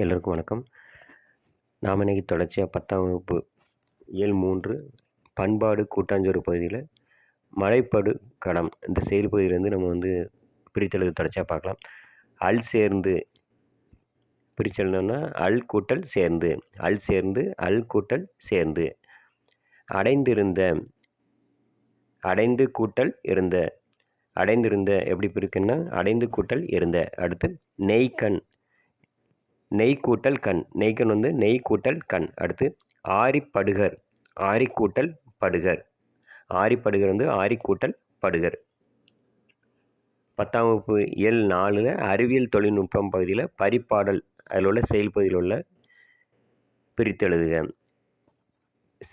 எல்லோருக்கும் வணக்கம். நாம் இன்றைக்கி தொடர்ச்சியாக பத்தாம் வகுப்பு ஏழு மூன்று பண்பாடு கூட்டாஞ்சோறு பகுதியில் மலைப்பாடு கடம் இந்த செயல் பகுதியிலேருந்து நம்ம வந்து பிரித்தெழுது தொடர்ச்சியாக பார்க்கலாம். அல் சேர்ந்து பிரிச்செழுதோம்னா அல் கூட்டல் சேர்ந்து அல் சேர்ந்து அல் கூட்டல் சேர்ந்து. அடைந்திருந்த அடைந்து கூட்டல் இருந்த அடைந்திருந்த எப்படி பிரிக்குன்னா அடைந்து கூட்டல் இருந்த. அடுத்து நெய்க்கண் நெய் கூட்டல் கண். நெய்கண் வந்து நெய் கூட்டல் கண். அடுத்து ஆரிப்படுகர். ஆரி கூட்டல் படுகர். ஆரிப்படுகர் வந்து ஆரி கூட்டல் படுகர். பத்தாம் வகுப்பு இயல் நாலில் அறிவியல் தொழில்நுட்பம் பகுதியில் பரிப்பாடல் அதில் உள்ள செயல்பகுதியில் உள்ள பிரித்தெழுதுக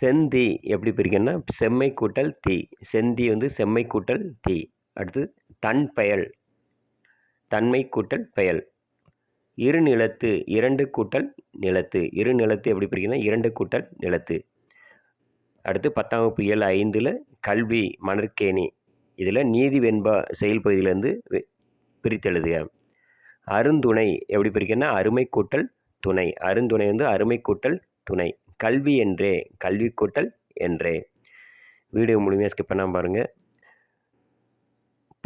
செந்தி எப்படி பிரிக்கணும்னா செம்மை கூட்டல் தீ. செந்தி வந்து செம்மை கூட்டல் தீ. அடுத்து தன் பெயல். தன்மை கூட்டல் பெயல். இரு நிலத்து இரண்டு கூட்டல் நிலத்து. இரு நிலத்து எப்படி பிரிக்கணும் இரண்டு கூட்டல் நிலத்து. அடுத்து பத்தாம் வகுப்பு ஏழு ஐந்தில் கல்வி மணற்கேணி. இதில் நீதி வெண்பா செயல் பகுதியிலேருந்து பிரித்தெழுதுக அருந்துணை எப்படி பிரிக்கணும்னா அருமை கூட்டல் துணை. அருந்துணை வந்து அருமை கூட்டல் துணை. கல்வி என்றே கல்வி கூட்டல் என்றே. வீடியோ முழுமையாக ஸ்கிப் பண்ணாமல் பாருங்கள்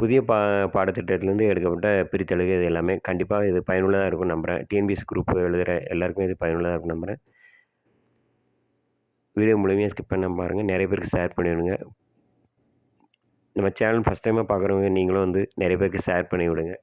புதிய பா பாடத்திட்டத்திலேருந்து எடுக்கப்பட்ட பிரித்தெழுக இது எல்லாமே கண்டிப்பாக இது பயனுள்ளதாக இருக்கும் நம்புகிறேன் டிஎன்பிஎஸ் குரூப் எழுதுகிற எல்லாருக்குமே இது பயனுள்ளதாக இருக்கும் நம்புகிறேன் வீடியோ முழுமையாக ஸ்கிப் பண்ண பாருங்கள் நிறைய பேருக்கு ஷேர் பண்ணிவிடுங்க. நம்ம சேனல் ஃபஸ்ட் டைமாக பார்க்குறவங்க நீங்களும் வந்து நிறைய பேருக்கு ஷேர் பண்ணி விடுங்க